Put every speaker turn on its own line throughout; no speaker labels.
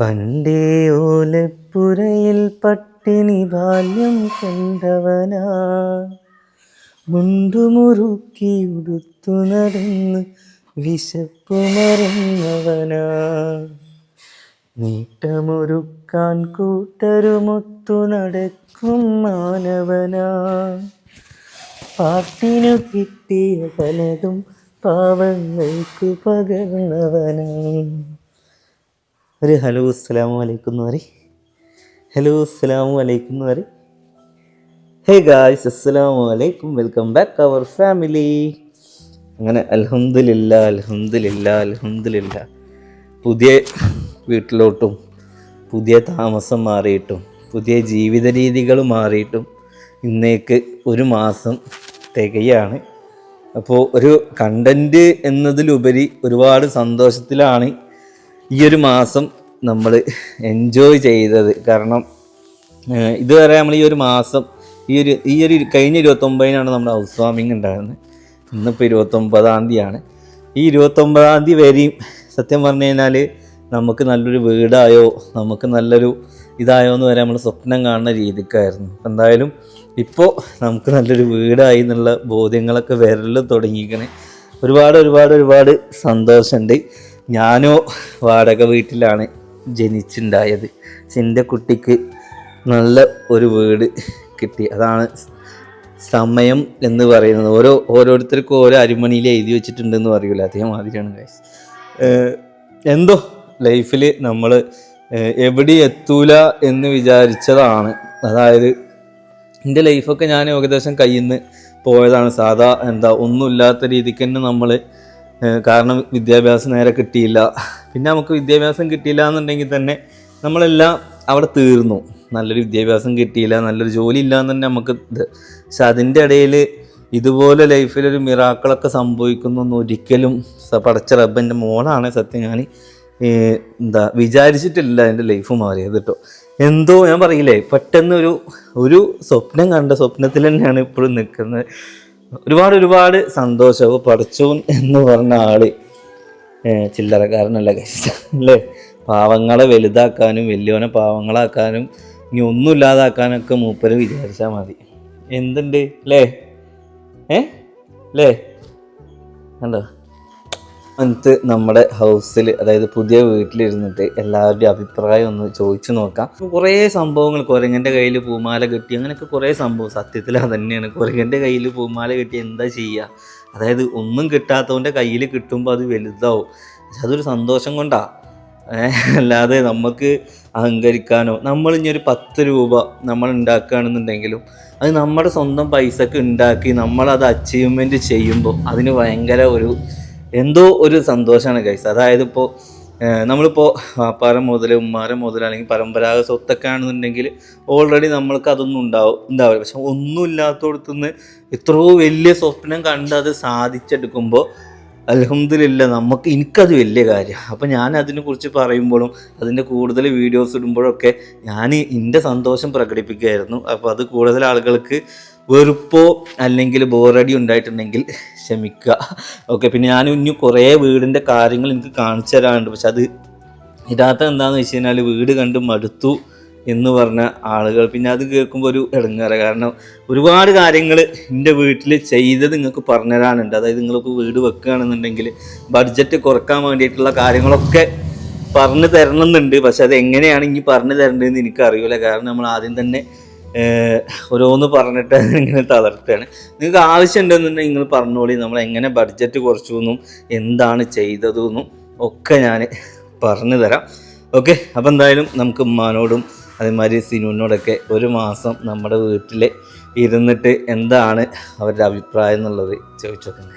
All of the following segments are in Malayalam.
പണ്ടേ ഓലപ്പുരയിൽ പട്ടിണി ബാല്യം കണ്ടവനാ. മുണ്ടുമുറുക്കി ഉടുത്തു നടന്ന് വിശപ്പു മറന്നവനാ. നീട്ടമൊരുക്കാൻ കൂട്ടരുമൊത്തു നടക്കും മാനവനാ. പാട്ടിനു കിട്ടിയ പലതും പാവങ്ങൾക്ക് പകർന്നവനാ. ഒരു ഹലോ അസ്സലാമു അലൈക്കും എന്ന് പറയും. ഹലോ അസ്സലാമു അലൈക്കും എന്ന് പറയും. ഹേ ഗായ്സ് അസ്സലാമു അലൈക്കും. Welcome back our family. അങ്ങനെ അൽഹംദുലില്ല അൽഹംദുലില്ല അൽഹംദുലില്ല. പുതിയ വീട്ടിലോട്ടും പുതിയ താമസം മാറിയിട്ടും പുതിയ ജീവിത രീതികൾ മാറിയിട്ടും ഇന്നേക്ക് ഒരു മാസം തികയാണ്. അപ്പോൾ ഒരു കണ്ടന്റ് എന്നതിലുപരി ഒരുപാട് സന്തോഷത്തിലാണ് ഈ ഒരു മാസം നമ്മൾ എൻജോയ് ചെയ്തത്. കാരണം ഇതുവരെ നമ്മൾ ഈ ഒരു മാസം ഈ ഒരു ഈ ഒരു കഴിഞ്ഞ ഇരുപത്തൊമ്പതിനാണ് നമ്മുടെ ഹൗസ് വാമിങ് ഉണ്ടായിരുന്നത്. ഇന്നിപ്പോൾ ഇരുപത്തൊമ്പതാം തീയതിയാണ്. ഈ ഇരുപത്തൊമ്പതാം തീയതി വരെയും സത്യം പറഞ്ഞു കഴിഞ്ഞാൽ നമുക്ക് നല്ലൊരു വീടായോ നമുക്ക് നല്ലൊരു ഇതായോ എന്ന് വരെ നമ്മൾ സ്വപ്നം കാണുന്ന രീതിക്കായിരുന്നു. എന്തായാലും ഇപ്പോൾ നമുക്ക് നല്ലൊരു വീടായി എന്നുള്ള ബോധ്യങ്ങളൊക്കെ വരലും തുടങ്ങിയിരിക്കണേ. ഒരുപാട് ഒരുപാട് ഒരുപാട് സന്തോഷമുണ്ട് ഞാനോ വാടക വീട്ടിലാണ് ജനിച്ചുണ്ടായത്. എന്റെ കുട്ടിക്ക് നല്ല ഒരു വീട് കിട്ടി. അതാണ് സമയം എന്ന് പറയുന്നത്. ഓരോ ഓരോരുത്തർക്കും ഓരോ അരിമണിയിൽ എഴുതി വെച്ചിട്ടുണ്ടെന്ന് പറയൂല? അതേ മാതിരിയാണ് ഗൈസ് എന്തോ ലൈഫിൽ നമ്മൾ എവിടെ എത്തൂല എന്ന് വിചാരിച്ചതാണ്. അതായത് എന്റെ ലൈഫൊക്കെ ഞാൻ ഏകദേശം കയ്യിൽ നിന്ന് പോയതാണ്. സാധാ എന്താ ഒന്നുമില്ലാത്ത രീതിക്ക് തന്നെ നമ്മൾ കാരണം വിദ്യാഭ്യാസം നേരെ കിട്ടിയില്ല. പിന്നെ നമുക്ക് വിദ്യാഭ്യാസം കിട്ടിയില്ല എന്നുണ്ടെങ്കിൽ തന്നെ നമ്മളെല്ലാം അവിടെ തീർന്നു. നല്ലൊരു വിദ്യാഭ്യാസം കിട്ടിയില്ല നല്ലൊരു ജോലി ഇല്ല എന്ന് തന്നെ നമുക്ക് ഇത്. പക്ഷെ അതിന്റെ ഇടയിൽ ഇതുപോലെ ലൈഫിലൊരു മിറാക്കളൊക്കെ സംഭവിക്കുന്നൊന്നും ഒരിക്കലും പടച്ച റബ്ബന്റെ മോളാണ് സത്യം ഞാൻ എന്താ വിചാരിച്ചിട്ടില്ല എന്റെ ലൈഫ് മാറിയത് കേട്ടോ. എന്തോ ഞാൻ പറയില്ലേ പെട്ടെന്ന് ഒരു ഒരു സ്വപ്നം കണ്ട സ്വപ്നത്തിൽ തന്നെയാണ് ഇപ്പോഴും നിൽക്കുന്നത്. ഒരുപാട് ഒരുപാട് സന്തോഷവും പഠിച്ചു എന്ന് പറഞ്ഞ ആൾ ചില്ലറക്കാരനല്ല അല്ലേ? പാവങ്ങളെ വലുതാക്കാനും വലിയവനെ പാവങ്ങളാക്കാനും ഇനി ഒന്നും ഇല്ലാതാക്കാനൊക്കെ മൂപ്പര് വിചാരിച്ചാൽ മതി. എന്തുണ്ട്? അല്ലേ? ഏ? അല്ലേ? കണ്ടോ? എന്നിട്ട് നമ്മുടെ ഹൗസിൽ അതായത് പുതിയ വീട്ടിലിരുന്നിട്ട് എല്ലാവരുടെയും അഭിപ്രായം ഒന്ന് ചോദിച്ചു നോക്കാം. കുറേ സംഭവങ്ങൾ കുരങ്ങന്റെ കയ്യിൽ പൂമാല കിട്ടി അങ്ങനെയൊക്കെ കുറേ സംഭവം. സത്യത്തിൽ തന്നെയാണ് കുരങ്ങന്റെ കയ്യിൽ പൂമാല കിട്ടി എന്താ ചെയ്യുക അതായത് ഒന്നും കിട്ടാത്തവന്റെ കയ്യിൽ കിട്ടുമ്പോൾ അത് വലുതാവും. പക്ഷെ അതൊരു സന്തോഷം കൊണ്ടാ. അല്ലാതെ നമുക്ക് അഹങ്കരിക്കാനോ നമ്മൾ ഇനി ഒരു പത്ത് രൂപ നമ്മൾ ഉണ്ടാക്കുകയാണെന്നുണ്ടെങ്കിലും അത് നമ്മുടെ സ്വന്തം പൈസക്ക് ഉണ്ടാക്കി നമ്മളത് അച്ചീവ്മെന്റ് ചെയ്യുമ്പോൾ അതിന് ഭയങ്കര ഒരു എന്തോ ഒരു സന്തോഷമാണ് കൈസ് അതായത് ഇപ്പോൾ നമ്മളിപ്പോൾ വാപ്പാരം മുതൽ ഉമ്മാരം മുതൽ അല്ലെങ്കിൽ പരമ്പരാഗത സ്വത്തൊക്കെ ആണെന്നുണ്ടെങ്കിൽ ഓൾറെഡി നമ്മൾക്ക് അതൊന്നും ഉണ്ടാവും ഉണ്ടാവില്ല. പക്ഷെ ഒന്നും ഇല്ലാത്തടത്തുനിന്ന് എത്രയോ വലിയ സ്വപ്നം കണ്ട് അത് സാധിച്ചെടുക്കുമ്പോൾ അലഹമില്ല നമുക്ക് എനിക്കത് വലിയ കാര്യം. അപ്പം ഞാൻ അതിനെക്കുറിച്ച് പറയുമ്പോഴും അതിന്റെ കൂടുതൽ വീഡിയോസ് ഇടുമ്പോഴൊക്കെ ഞാൻ എന്റെ സന്തോഷം പ്രകടിപ്പിക്കുകയായിരുന്നു. അപ്പോൾ അത് കൂടുതൽ ആളുകൾക്ക് വെറുപ്പോ അല്ലെങ്കിൽ ബോറടി ഉണ്ടായിട്ടുണ്ടെങ്കിൽ ക്ഷമിക്കുക. ഓക്കെ പിന്നെ ഞാൻ ഇനി കുറേ വീടിന്റെ കാര്യങ്ങൾ എനിക്ക് കാണിച്ചു തരാനുണ്ട്. പക്ഷെ അത് ഇതാത്ത എന്താണെന്ന് വെച്ച് കഴിഞ്ഞാൽ വീട് കണ്ട് മടുത്തു എന്ന് പറഞ്ഞ ആളുകൾ പിന്നെ അത് കേൾക്കുമ്പോൾ ഒരു ഇടങ്ങേറ. കാരണം ഒരുപാട് കാര്യങ്ങൾ എന്റെ വീട്ടിൽ ചെയ്തത് നിങ്ങൾക്ക് പറഞ്ഞു തരാനുണ്ട് അതായത് നിങ്ങളിപ്പോൾ വീട് വെക്കുകയാണെന്നുണ്ടെങ്കിൽ ബഡ്ജറ്റ് കുറയ്ക്കാൻ വേണ്ടിയിട്ടുള്ള കാര്യങ്ങളൊക്കെ പറഞ്ഞു തരണമെന്നുണ്ട്. പക്ഷെ അത് എങ്ങനെയാണ് ഇനി പറഞ്ഞു തരേണ്ടതെന്ന് എനിക്കറിയില്ല. കാരണം നമ്മൾ ആദ്യം തന്നെ ഓരോന്ന് പറഞ്ഞിട്ട് ഇങ്ങനെ തളർത്തുകയാണ്. നിങ്ങൾക്ക് ആവശ്യമുണ്ടെന്നുണ്ടെങ്കിൽ നിങ്ങൾ പറഞ്ഞോളി. നമ്മൾ എങ്ങനെ ബഡ്ജറ്റ് കുറച്ചു എന്നും എന്താണ് ചെയ്തതെന്നും ഒക്കെ ഞാൻ പറഞ്ഞു തരാം. ഓക്കെ അപ്പോൾ എന്തായാലും നമുക്ക് ഉമ്മാനോടും അതേമാതിരി സിനുവിനോടൊക്കെ ഒരു മാസം നമ്മുടെ വീട്ടിൽ ഇരുന്നിട്ട് എന്താണ് അവരുടെ അഭിപ്രായം എന്നുള്ളത് ചോദിച്ചോക്കാം.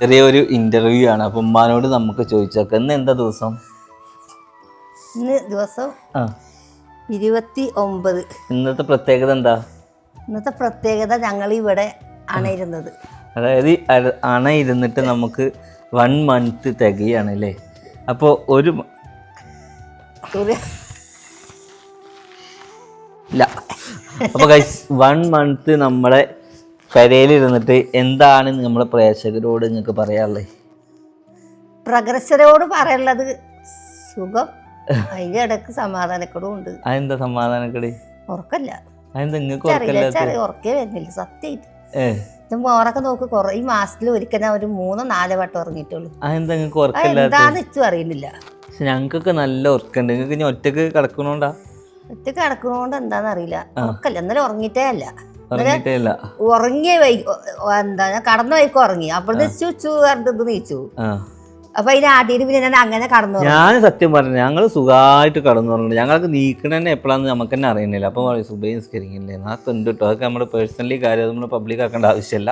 ചെറിയൊരു ഇന്റർവ്യൂ ആണ്. അപ്പം ഉമ്മാനോട് നമുക്ക് ചോദിച്ചോക്കാം. ഇന്ന് എന്താ ദിവസം?
ഇന്ന് ദിവസം
ആ.
ഇരുപത്തി ഒമ്പത്
ഇന്നത്തെ പ്രത്യേകത എന്താ?
ഇന്നത്തെ പ്രത്യേകത ഞങ്ങൾ ഇവിടെ അണയിരുന്നത്.
അതായത് അണയിരുന്നിട്ട് അര- അണ ഇരുന്നിട്ട് നമുക്ക് വൺ മന്ത് തികയാണ് അല്ലേ? അപ്പോൾ ഒരു ഇല്ല. അപ്പോൾ ഗൈസ് വൺ മന്ത് നമ്മളെ കരയിലിരുന്നിട്ട് എന്താണ് നമ്മളെ പ്രേക്ഷകരോട് നിങ്ങൾക്ക് പറയാനുള്ളത്?
പ്രഗ്രസരോട് പറയാനുള്ളത് സുഖം അതിന്റെ ഇടയ്ക്ക് സമാധാനക്കടും ഉണ്ട്.
അതെന്താ സമാധാനക്കടി?
ഉറക്കല്ല
അതെന്താ നിങ്ങൾക്ക്
ചെറിയ
ഉറക്കല്ലാത്ത
ഉറക്കേ വരുന്നില്ല സത്യമായിട്ട് മോറൊക്കെ നോക്ക് കൊറേ ഈ മാസത്തിൽ ഒരിക്കൽ ഞാൻ ഒരു മൂന്നോ നാലോ വട്ടം ഉറങ്ങിയിട്ടുള്ളൂ.
അതെന്താ നിങ്ങൾക്ക്
അത്
ഉറക്കല്ലാത്ത
എന്താന്ന് വെച്ചും അറിയുന്നില്ല.
പക്ഷെ ഞങ്ങൾക്കൊക്കെ നല്ല ഉറക്കുണ്ട്. നിങ്ങൾക്ക് ഇനി ഒറ്റയ്ക്ക് കിടക്കണോണ്ടാ?
ഒറ്റ കിടക്കണോണ്ട് എന്താന്ന് അറിയില്ല. ഉറക്കല്ല ഇന്നലെ ഉറങ്ങിയിട്ടേ അല്ല. ഉറങ്ങിയ വൈ എന്താ ഞാൻ കടന്ന വൈക്ക് ഉറങ്ങി. അപ്പോഴത്തെ ചുച്ചു പറഞ്ഞിട്ട് ഇത് നീച്ചു. അപ്പൊ അതിന് ആട്ടിയിട്ട് പിന്നെ ഞാൻ അങ്ങനെ കടന്നു
ഞാൻ സത്യം പറഞ്ഞു ഞങ്ങൾ സുഖമായിട്ട് കടന്നു പറഞ്ഞു ഞങ്ങൾക്ക് നീക്കണ തന്നെ എപ്പോഴാന്ന് നമുക്ക് തന്നെ അറിയുന്നില്ല. അപ്പോൾ പറയും സുബൈ നിസ്കരിക്കില്ലേ? അതൊക്കെ ഉണ്ട് കേട്ടോ അതൊക്കെ നമ്മുടെ പേഴ്സണലി കാര്യം നമ്മൾ പബ്ലിക് ആക്കേണ്ട ആവശ്യമില്ല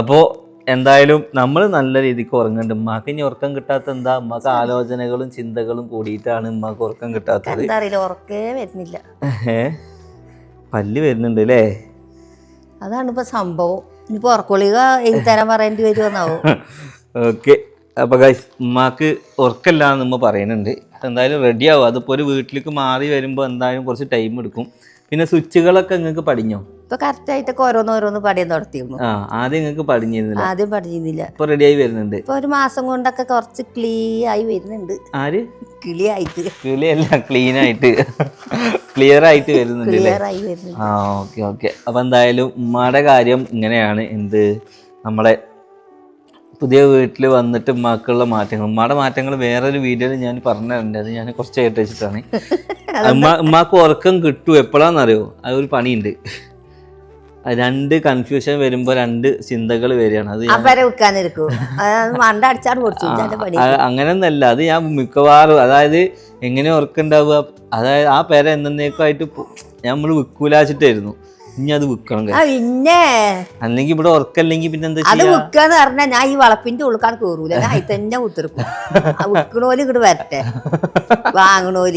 അപ്പോൾ എന്തായാലും നമ്മൾ നല്ല രീതിക്ക് ഉറങ്ങുന്നുണ്ട് ഉമ്മാക്ക് ഇനി ഉറക്കം കിട്ടാത്ത എന്താ? ഉമ്മാക്ക് ആലോചനകളും ചിന്തകളും കൂടിയിട്ടാണ് ഉമ്മാക്ക് ഉറക്കം കിട്ടാത്തത്.
എന്താ അറിയില്ല ഉറക്കേ വരുന്നില്ല.
ഏ? പല്ല് വരുന്നുണ്ട് അല്ലേ
അതാണ് ഇപ്പൊ സംഭവം. ഇനിയിപ്പോ ഉറക്കൊളിക എഴുതി തരാൻ പറയേണ്ടി വരുമെന്നാവും
ഓക്കെ. അപ്പോൾ ഗൈസ് ഉമ്മാക്ക് ഉറക്കല്ല എന്ന് ഉമ്മ പറയുന്നുണ്ട്. എന്തായാലും റെഡി ആവും. അതിപ്പോൾ ഒരു വീട്ടിലേക്ക് മാറി വരുമ്പോൾ എന്തായാലും കുറച്ച് ടൈം എടുക്കും. പിന്നെ സ്വിച്ചുകളൊക്കെ നിങ്ങൾക്ക് പടിഞ്ഞോ?
ഇപ്പൊ കറക്റ്റ് ആയിട്ടൊക്കെ ഓരോന്ന് ഓരോന്ന് പടിയാൻ നടത്തിയിരുന്നു
ആ ആദ്യം നിങ്ങൾക്ക് പടിഞ്ഞിരുന്നില്ല.
ആദ്യം പടിഞ്ഞിരുന്നില്ല.
ഇപ്പൊ റെഡി ആയി വരുന്നുണ്ട്.
ഇപ്പൊ ഒരു മാസം കൊണ്ടൊക്കെ കുറച്ച് ക്ലീ ആയി വരുന്നുണ്ട്.
ആര്?
കിളി ആയിട്ട്
കിളിയല്ല ക്ലീൻ ആയിട്ട്. ക്ലിയർ ആയിട്ട് വരുന്നുണ്ട്
ക്ലിയർ ആയി വരുന്നുണ്ട്.
ആ ഓക്കെ ഓക്കെ അപ്പൊ എന്തായാലും ഉമ്മയുടെ കാര്യം ഇങ്ങനെയാണ്. എന്ത്? നമ്മളെ പുതിയ വീട്ടിൽ വന്നിട്ട് ഉമ്മാക്കുള്ള മാറ്റങ്ങൾ. ഉമ്മയുടെ മാറ്റങ്ങൾ വേറൊരു വീഡിയോയിൽ ഞാൻ പറഞ്ഞിട്ടുണ്ട്. അത് ഞാൻ കുറച്ച് കേട്ട് വെച്ചിട്ടാണ്. ഉമ്മ ഉമ്മാക്ക് ഉറക്കം കിട്ടും. എപ്പോഴാണെന്നറിയോ അതൊരു പണിയുണ്ട്. രണ്ട് കൺഫ്യൂഷൻ വരുമ്പോ രണ്ട് ചിന്തകൾ വരികയാണ്. അത് അങ്ങനെയൊന്നല്ല. അത് ഞാൻ മിക്കവാറും അതായത് എങ്ങനെ ഉറക്കുണ്ടാവുക അതായത് ആ പേര എന്നേക്കുമായിട്ട് നമ്മൾ വിൽക്കൂലാച്ചിട്ടായിരുന്നു ഇനി അത് വിൽക്കണം
ആ പിന്നെ.
അല്ലെങ്കിൽ ഇവിടെ ഉറക്കല്ലെങ്കിൽ പിന്നെ എന്താ
അത് വിൽക്കാന്ന് പറഞ്ഞാൽ ഞാൻ ഈ വളപ്പിന്റെ ഉള്ളിക്കാണ് കയറൂല ഞാൻ അതിൽ തന്നെ കുത്തിർക്കും വിൽക്കണോൽ ഇങ്ങോട്ട് വരട്ടെ. വാങ്ങണോൽ.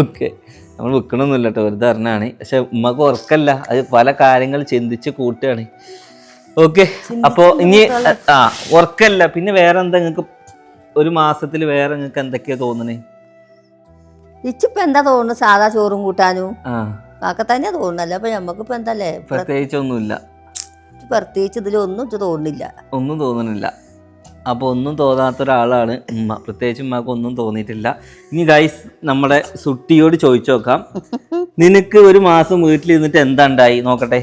ഓക്കെ. നമ്മൾ വിൽക്കണമെന്നില്ല കേട്ടോ വെറുതെ അറിഞ്ഞാണ് പക്ഷെ ഉമ്മക്ക് ഉറക്കല്ല. അത് പല കാര്യങ്ങൾ ചിന്തിച്ച് കൂട്ടുകയാണ്. ഓക്കെ. അപ്പോ ഇനി ആ ഉറക്കല്ല. പിന്നെ വേറെ എന്താ നിങ്ങൾക്ക് ഒരു മാസത്തിൽ വേറെ നിങ്ങൾക്ക് എന്തൊക്കെയാ തോന്നണേ?
ഇച്ചിപ്പോ എന്താ തോന്നുന്നു? സാധാ ചോറും കൂട്ടാനും? ഒക്കെ തന്നെ തോന്നുന്നല്ല? അപ്പൊ നമുക്കിപ്പോ എന്തല്ലേ?
പ്രത്യേകിച്ചൊന്നുമില്ല.
പ്രത്യേകിച്ച് ഇതിലൊന്നും ഇത് തോന്നുന്നില്ല.
ഒന്നും തോന്നുന്നില്ല അപ്പോൾ ഒന്നും തോന്നാത്ത ഒരാളാണ് ഉമ്മ. പ്രത്യേകിച്ച് ഉമ്മക്ക് ഒന്നും തോന്നിയിട്ടില്ല. ഇനി ഗൈസ് നമ്മുടെ സുട്ടിയോട് ചോദിച്ചു നോക്കാം. നിനക്ക് ഒരു മാസം വീട്ടിൽ ഇരുന്നിട്ട് എന്താ ഉണ്ടായി? നോക്കട്ടെ.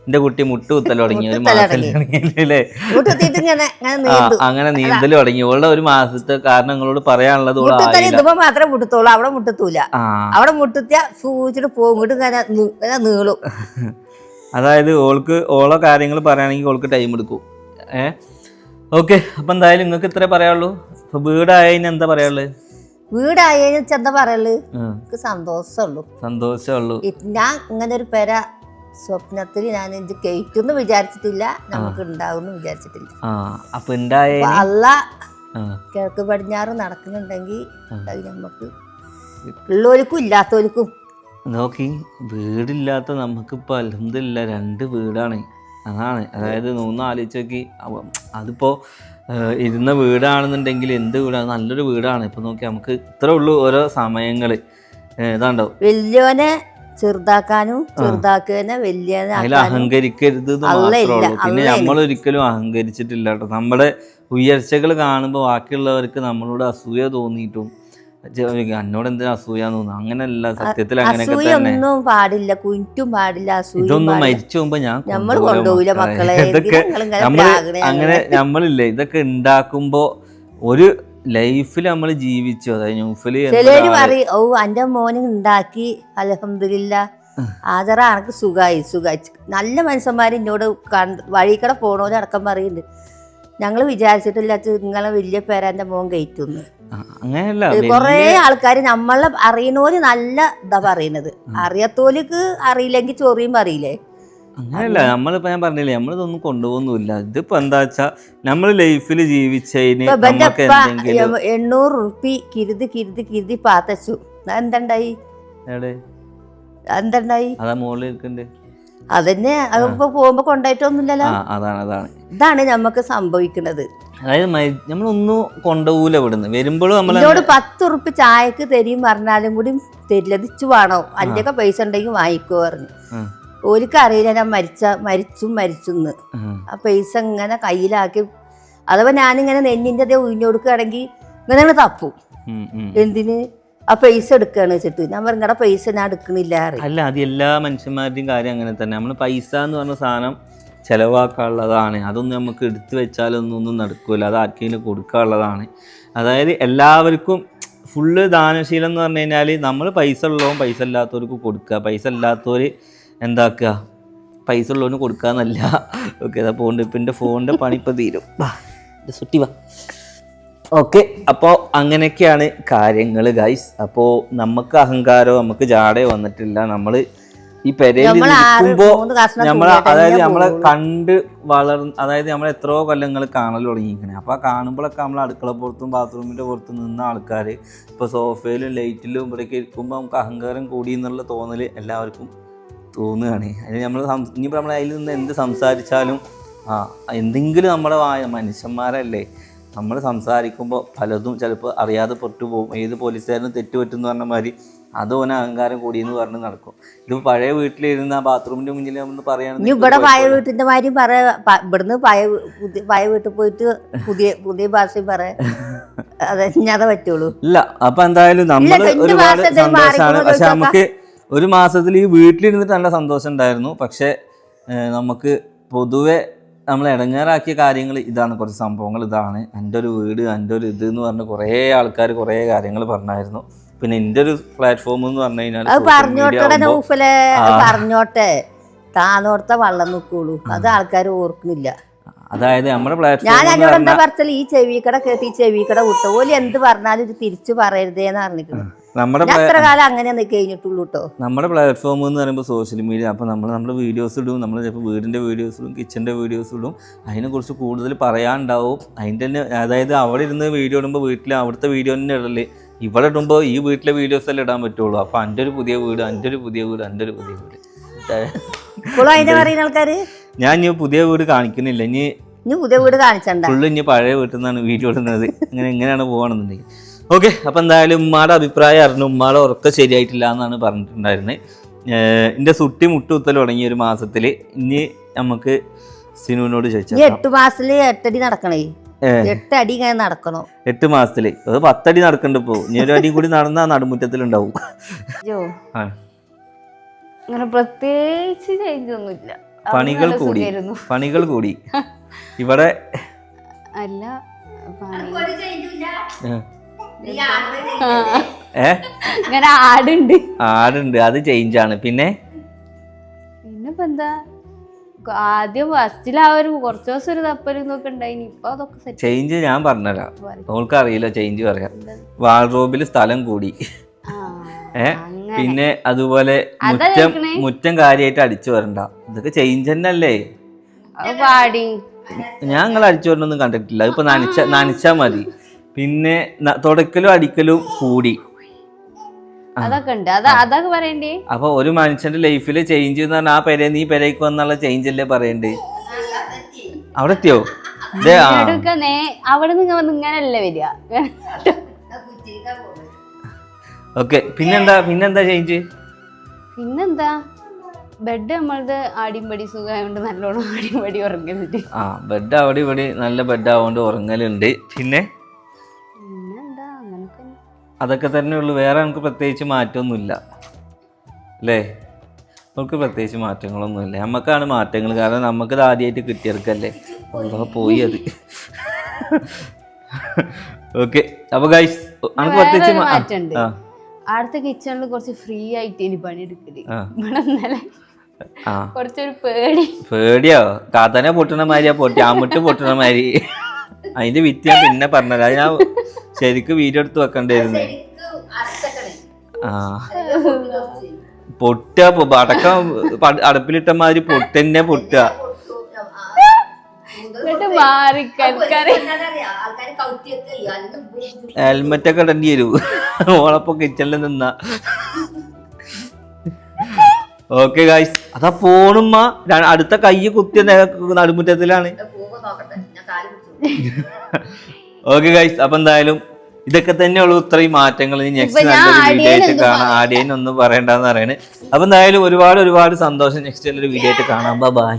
ആ എന്റെ കുട്ടി മുട്ട് കുത്തൽ തുടങ്ങി. ഒരു മാസം തുടങ്ങിയില്ലേ അങ്ങനെ നീന്തൽ തുടങ്ങി. ഇവളുടെ ഒരു മാസത്തെ കാരണങ്ങളോട് പറയാനുള്ളത് ഓൾ
മുട്ടത്തല
ആയില്ല.
ഇതുമ്പോ മാത്രമേ മുട്ടത്തോളൂ. അവിടെ മുട്ടത്തൂല. അവിടെ മുട്ടത്തിയ സൂചിച്ചിട്ട് പോകും ഇങ്ങോട്ട് നീളും.
അതായത് ഓൾക്ക് ഓളോ കാര്യങ്ങൾ പറയുകയാണെങ്കിൽ ഓൾക്ക് ടൈം എടുക്കും. ഏ? ഓക്കെ അപ്പൊ എന്തായാലും നിങ്ങൾക്ക് ഇത്രേ പറയാനുള്ളൂ. ഇപ്പൊ വീടായതിന് എന്താ പറയാനുള്ളത്
വീടായതിന്
എന്താ
പറയുള്ളൂ. സന്തോഷമുള്ളൂ.
സന്തോഷമുള്ളൂ.
ഞാൻ ഇങ്ങനെ ഒരു പെര സ്വപ്നത്തിൽ ഞാൻ ഇത് കയറ്റുന്ന് വിചാരിച്ചിട്ടില്ല. നമുക്ക് ഉണ്ടാവും വിചാരിച്ചിട്ടില്ല.
അപ്പൊ
അല്ല കിഴക്ക് പടിഞ്ഞാറ് നടക്കുന്നുണ്ടെങ്കിൽ അത് നമുക്ക് ഉള്ളവർക്കും ഇല്ലാത്തവർക്കും
നോക്കി വീടില്ലാത്ത നമുക്കിപ്പോൾ അലഹമില്ല രണ്ട് വീടാണ്. അതാണ്. അതായത് ഒന്ന് ആലോചിച്ച് നോക്കി അതിപ്പോ ഇരുന്ന വീടാണെന്നുണ്ടെങ്കിൽ എന്ത് വീടാണ് നല്ലൊരു വീടാണ്. ഇപ്പൊ നോക്കി നമുക്ക് ഇത്രേ ഉള്ളൂ ഓരോ സമയങ്ങൾ ഇതാണ്ടോ?
വലിയവനെ ചെറുതാക്കാനും
ചെറുതാക്കുക
വലിയ
അഹങ്കരിക്കരുത് പിന്നെ നമ്മൾ ഒരിക്കലും അഹങ്കരിച്ചിട്ടില്ല കേട്ടോ. നമ്മുടെ ഉയർച്ചകൾ കാണുമ്പോൾ ബാക്കിയുള്ളവർക്ക് നമ്മളോട് അസൂയ തോന്നിയിട്ടും എന്നോട് എന്തിനാ അസൂയ തോന്നുന്നു? അങ്ങനെയല്ല സത്യത്തിൽ അങ്ങനെയൊക്കെ
ഒന്നും പാടില്ല കുറ്റും പാടില്ല അസൂയ
ഇതൊന്നും മരിച്ചു പോകുമ്പോ ഞാൻ
നമ്മൾ
കൊണ്ടുപോകില്ല മക്കളെ. ഇതൊക്കെ
പ്രാകണേ
അങ്ങനെ നമ്മളില്ലേ ഇതൊക്കെ ഉണ്ടാക്കുമ്പോ ഒരു ലൈഫിൽ നമ്മൾ ജീവിച്ചു. അതായത് ന്യൂഫിൽ
ചിലര് പറയും ഓ എന്റെ മോന് ഉണ്ടാക്കി അലഹമില്ല ആദറ അനക്ക് സുഖമായി സുഖമായി നല്ല മനുഷ്യന്മാർ എന്നോട് വഴി വഴിക്കടെ പോണോന്ന് അടക്കം പറയുന്നുണ്ട് ഞങ്ങൾ വിചാരിച്ചിട്ടില്ല അച്ഛൻ നിങ്ങളെ വലിയ പേര മോൻ കയറ്റുന്നു.
അങ്ങനെയല്ല.
കൊറേ ആൾക്കാർ നമ്മളെ അറിയണോര് നല്ല ഇതാ പറയുന്നത് അറിയാത്തോലിക്ക് അറിയില്ലെങ്കിൽ ചൊറിയും പറയില്ലേ?
അങ്ങനെയല്ല നമ്മളിപ്പോ ഞാൻ പറഞ്ഞില്ലേ നമ്മളിതൊന്നും കൊണ്ടുപോകുന്നില്ല ഇതിപ്പോ എന്താ വെച്ചാ നമ്മൾ ലൈഫിൽ ജീവിച്ചതിന്
എണ്ണൂറ് റുപ്പി കിരുതി കിരുതി കിരുതി പാത്തച്ചു. എന്തുണ്ടായി? എന്തുണ്ടായി
അതാ മുകളിൽ ഇരിക്കണ്ടേ
അതന്നെ അതിപ്പോ പോകുമ്പോ കൊണ്ടായിട്ടൊന്നുമില്ലല്ലോ.
അതാണ് അതാണ്.
ഇതാണ് നമുക്ക് സംഭവിക്കുന്നത്
അതായത് നമ്മളൊന്നും കൊണ്ടുപോകൂല ഇവിടുന്ന്. വരുമ്പോഴും നമ്മൾ
എന്നോട് പത്ത് ഉറുപ്പ് ചായക്ക് തരും പറഞ്ഞാലും കൂടി തരില്ലതിച്ചു വേണോ? അന്റെയൊക്കെ പൈസ ഉണ്ടെങ്കിൽ വാങ്ങിക്കോ പറഞ്ഞു. ഓലിക്ക് അറിയില്ല ഞാൻ മരിച്ച മരിച്ചും മരിച്ചെന്ന്. ആ. പൈസ ഇങ്ങനെ കയ്യിലാക്കി. അഥവാ ഞാനിങ്ങനെ നെഞ്ഞിന്റെ ഉഴിഞ്ഞു കൊടുക്കുകയാണെങ്കിൽ ഇങ്ങനെ തപ്പും. എന്തിന്? ആ പൈസ എടുക്കാണ് വെച്ചിട്ട്. ഞാൻ പറഞ്ഞ പൈസ ഞാൻ എടുക്കണില്ല
അല്ല അത് എല്ലാ മനുഷ്യന്മാരുടെയും കാര്യം അങ്ങനെ തന്നെ. നമ്മൾ പൈസ എന്ന് പറഞ്ഞ സാധനം ചിലവാക്കാനുള്ളതാണ്. അതൊന്നും നമുക്ക് എടുത്തു വെച്ചാലൊന്നും ഒന്നും നടക്കില്ല അത് ആർക്കെങ്കിലും കൊടുക്കാനുള്ളതാണ്. അതായത് എല്ലാവർക്കും ഫുള്ള് ദാനശീലം എന്ന് പറഞ്ഞു കഴിഞ്ഞാൽ നമ്മൾ പൈസ ഉള്ളവൻ പൈസ ഇല്ലാത്തവർക്ക് കൊടുക്കുക. പൈസ ഇല്ലാത്തവർ എന്താക്കുക? പൈസ ഉള്ളവന് കൊടുക്കാന്നല്ല. ഓക്കെ അതാ പോകുന്നുണ്ട് ഇപ്പം എന്റെ ഫോണിന്റെ പണി ഇപ്പം തീരും. സുട്ടി വാ. ഓക്കെ അപ്പോൾ അങ്ങനെയൊക്കെയാണ് കാര്യങ്ങൾ ഗൈസ് അപ്പോൾ നമുക്ക് അഹങ്കാരോ നമുക്ക് ജാടയോ വന്നിട്ടില്ല. നമ്മൾ ഈ പെരയിൽ നിൽക്കുമ്പോൾ നമ്മൾ അതായത് നമ്മളെ കണ്ട് വളർന്ന് അതായത് നമ്മൾ എത്രയോ കൊല്ലങ്ങൾ കാണൽ തുടങ്ങിയിരിക്കണേ. അപ്പോൾ ആ കാണുമ്പോഴൊക്കെ നമ്മൾ അടുക്കള പുറത്തും ബാത്റൂമിന്റെ പുറത്തും നിന്ന ആൾക്കാർ ഇപ്പോൾ സോഫയിലും ലൈറ്റിലും ഇവിടെയൊക്കെ ഇരിക്കുമ്പോൾ നമുക്ക് അഹങ്കാരം കൂടി എന്നുള്ള തോന്നൽ എല്ലാവർക്കും തോന്നുകയാണ്. അതിന് നമ്മൾ ഇനിയിപ്പോൾ നമ്മൾ അതിൽ നിന്ന് എന്ത് സംസാരിച്ചാലും ആ എന്തെങ്കിലും നമ്മുടെ വായ മനുഷ്യന്മാരല്ലേ നമ്മൾ സംസാരിക്കുമ്പോൾ പലതും ചിലപ്പോൾ അറിയാതെ പൊട്ടു പോകും ഏത് പോലീസുകാരനും തെറ്റ് പറ്റുമെന്ന് പറഞ്ഞ മാതിരി അത് ഓന അഹങ്കാരം കൂടിയെന്ന് പറഞ്ഞ് നടക്കും. ഇത് പഴയ വീട്ടിലിരുന്ന ആ ബാത്റൂമിന്റെ മുന്നിൽ നമ്മൾ പറയുകയാണെങ്കിൽ
ഇവിടെ പഴയ വീട്ടിന്റെ മാതിരി പറ പ- ഇവിടുന്ന് പഴയ പുതിയ പഴയ വീട്ടിൽ പോയിട്ട് പുതിയ പുതിയ ഭാഷയും പറ. അതെ ഞാൻ പറ്റുള്ളൂ.
ഇല്ല അപ്പൊ എന്തായാലും നമ്മൾ ഒരുപാട് സന്തോഷമാണ്. പക്ഷെ നമുക്ക് ഒരു മാസത്തിൽ ഈ വീട്ടിലിരുന്നിട്ട് നല്ല സന്തോഷം ഉണ്ടായിരുന്നു. പക്ഷേ നമുക്ക് പൊതുവെ നമ്മൾ ഇടങ്ങേറാക്കിയ കാര്യങ്ങൾ ഇതാണ്. കുറച്ച് സംഭവങ്ങൾ ഇതാണ്. എന്റെ ഒരു വീട് എന്റെ ഒരു ഇത് എന്ന് പറഞ്ഞ് കുറേ ആൾക്കാർ കുറേ കാര്യങ്ങൾ പറഞ്ഞായിരുന്നു. പിന്നെ എന്റെ ഒരു പ്ലാറ്റ്ഫോം എന്ന് പറഞ്ഞു കഴിഞ്ഞാൽ
പറഞ്ഞോട്ടെ. താനോർത്ത വള്ളം നിൽക്കുള്ളൂ അത് ആൾക്കാർ ഓർക്കുന്നില്ല.
അതായത് നമ്മുടെ പ്ലാറ്റ്ഫോം
ഞാൻ
എന്ന്
എന്നോട് എന്താ
പറഞ്ഞാൽ
ഈ ചെവിക്കട കേട്ട് ഈ ചെവിക്കട വിട്ട. ഓൽ എന്ത് പറഞ്ഞാലും ഇത് തിരിച്ചു പറയരുതേന്ന് പറഞ്ഞിരിക്കുന്നു.
നമ്മുടെ
അത്ര കാലം അങ്ങനെ കഴിഞ്ഞിട്ടുള്ളൂ കേട്ടോ
നമ്മുടെ പ്ലാറ്റ്ഫോം എന്ന് പറയുമ്പോൾ സോഷ്യൽ മീഡിയ അപ്പോൾ നമ്മൾ നമ്മുടെ വീഡിയോസ് ഇടും നമ്മൾ ചിലപ്പോൾ വീടിന്റെ വീഡിയോസ് ഇടും കിച്ചന്റെ വീഡിയോസ് ഇടും. അതിനെക്കുറിച്ച് കൂടുതൽ പറയാനുണ്ടാവും. അതിന്റെ തന്നെ അതായത് അവിടെ ഇരുന്ന് വീഡിയോ ഇടുമ്പോൾ വീട്ടിൽ അവിടുത്തെ വീഡിയോ തന്നെ ഇടൽ. ഇവിടെ ഇടുമ്പോൾ ഈ വീട്ടിലെ വീഡിയോസ് എല്ലാം ഇടാൻ പറ്റുള്ളൂ. അപ്പോൾ എന്റെ ഒരു പുതിയ വീട് എന്റെ ഒരു പുതിയ വീട് എന്റെ ഒരു പുതിയ വീട്.
ആൾക്കാർ
ഞാൻ ഇനി പുതിയ വീട് കാണിക്കുന്നില്ല. ഇനി
ഇനി പുതിയ വീട് കാണിച്ചണ്ട.
ഫുള്ള് ഇനി പഴയ വീട്ടിൽ നിന്നാണ് വീഡിയോ ഇടുന്നത്. ഇങ്ങനെ എങ്ങനെയാണ് പോകണമെന്നുണ്ടെങ്കിൽ ഓക്കെ അപ്പം എന്തായാലും ഉമ്മയുടെ അഭിപ്രായം അറിഞ്ഞു. ഉമ്മയുടെ ഉറക്കം ശരിയായിട്ടില്ല എന്നാണ് പറഞ്ഞിട്ടുണ്ടായിരുന്നത് എന്റെ സുട്ടി മുട്ടുകുത്തൽ തുടങ്ങിയ ഒരു മാസത്തിൽ ഇനി നമുക്ക് സിനുവിനോട് ചോദിച്ചാൽ
എട്ട് മാസത്തിൽ എട്ടടി നടക്കണേ. എട്ട് അടി ഇങ്ങനെ നടക്കണോ.
എട്ട് മാസത്തിൽ. അത് പത്തടി നടക്കണ്ട് ഇപ്പോ. ഇനി ഒരു അടി കൂടി നടന്നാൽ നടുമുറ്റത്തിലുണ്ടാവും.
അങ്ങനെ പ്രത്യേകിച്ച് ചേഞ്ച് ഒന്നുമില്ല.
പണികൾ കൂടി. പണികൾ കൂടി. ഇവിടെ
അല്ല ഇങ്ങനെ ആടുണ്ട്.
ആടുണ്ട്. അത് ആണ് പിന്നെ?
പിന്നിപ്പോ എന്താ? ആദ്യം ഫസ്റ്റിൽ ആ ഒരു കുറച്ച് ദിവസം ഒരു തപ്പലും ഇതൊക്കെ ഉണ്ടായിനി. ഇപ്പൊ അതൊക്കെ സെറ്റ്
ചേഞ്ച് ഞാൻ പറഞ്ഞുതരാം അവൾക്ക് അറിയില്ല ചേഞ്ച് പറയാം വാർഡ്രോബിൽ സ്ഥലം കൂടി. ഏ? പിന്നെ അതുപോലെ മുറ്റം മുറ്റം കാര്യമായിട്ട് അടിച്ചു വരണ്ട. ഇതൊക്കെ ചേഞ്ച് തന്നെ അല്ലേ ഞാൻ നിങ്ങൾ അടിച്ചു വരണൊന്നും കണ്ടിട്ടില്ല. ഇപ്പൊ നനച്ച നനച്ചാ മതി. പിന്നെ തുടക്കലും അടിക്കലും കൂടി.
അതൊക്കെ ഉണ്ട്. അതാ അതൊക്കെ പറയണ്ടേ?
അപ്പൊ ഒരു മനുഷ്യന്റെ ലൈഫിൽ ചേഞ്ച് എന്ന് പറഞ്ഞാൽ ആ പെര നീ പെരേക്ക് വന്നുള്ള ചേഞ്ച് അല്ലേ പറയണ്ടേ? അവിടെ എത്തിയോ?
അവിടെ നിന്ന് ഇങ്ങനല്ലേ വരിക.
ഓക്കെ പിന്നെന്താ? പിന്നെന്താ ചേഞ്ച്
പിന്നെന്താ? ബെഡ് നമ്മളത് ആടിമ്പടി സുഖമായോണ്ട് നല്ലോണം ആടിമ്പടി ഉറങ്ങലുണ്ട്.
ആ ബെഡ് അവിടെ ഇവിടെ നല്ല ബെഡ് ആവുകൊണ്ട് ഉറങ്ങലുണ്ട്. പിന്നെ? അതൊക്കെ തന്നെ ഉള്ളു. വേറെ നമുക്ക് പ്രത്യേകിച്ച് മാറ്റമൊന്നുമില്ല. അല്ലേ? നമുക്ക് പ്രത്യേകിച്ച് മാറ്റങ്ങളൊന്നുമില്ല. നമുക്കാണ് മാറ്റങ്ങൾ. കാരണം നമുക്കത് ആദ്യമായിട്ട് കിട്ടിയെടുക്കല്ലേ അള്ളാ പോയി അത്. ഓക്കെ. അപ്പൊ ഗൈസ് നമുക്ക് പ്രത്യേകിച്ച്
അടുത്ത കിച്ചണിൽ കുറച്ച് ഫ്രീ ആയിട്ട് ഇനി
പണിയെടുക്കൽ.
കുറച്ചൊരു പേടി.
പേടിയോ? കാത്തനെ പൊട്ടണ മാതിരിയാ പൊട്ടി. അമ്മിട്ട് പൊട്ടണ മാതിരി. അതിന്റെ വിത്ത് ഞാൻ പിന്നെ പറഞ്ഞത്. അത് ഞാൻ ശരിക്കും വീഡിയോ എടുത്ത് വെക്കണ്ടായിരുന്നു. പൊട്ട അടക്കം അടുപ്പിലിട്ട മാതിരി പൊട്ടന്നെ
പൊട്ട
ഹെൽമെറ്റ് ഒക്കെ ഇടേണ്ടി വരും. ഓളപ്പൊ കിച്ചണിൽ നിന്ന. ഓക്കെ ഗായ്സ് അതാ പോണുമ്മ അടുത്ത കൈ കുത്തിയ നടുമുറ്റത്തിലാണ്. ഓക്കെ ഗൈസ് അപ്പൊ എന്തായാലും ഇതൊക്കെ തന്നെയുള്ളൂ ഇത്രയും മാറ്റങ്ങൾ. ഇനി നെക്സ്റ്റ് നല്ലൊരു വീഡിയോ ആയിട്ട് കാണാം. ആടിയൻ ഒന്നും പറയണ്ടെന്ന് പറയണേ. അപ്പൊ എന്തായാലും ഒരുപാട് ഒരുപാട് സന്തോഷം. നെക്സ്റ്റ് നല്ലൊരു വീഡിയോ ആയിട്ട് കാണാം. ബൈ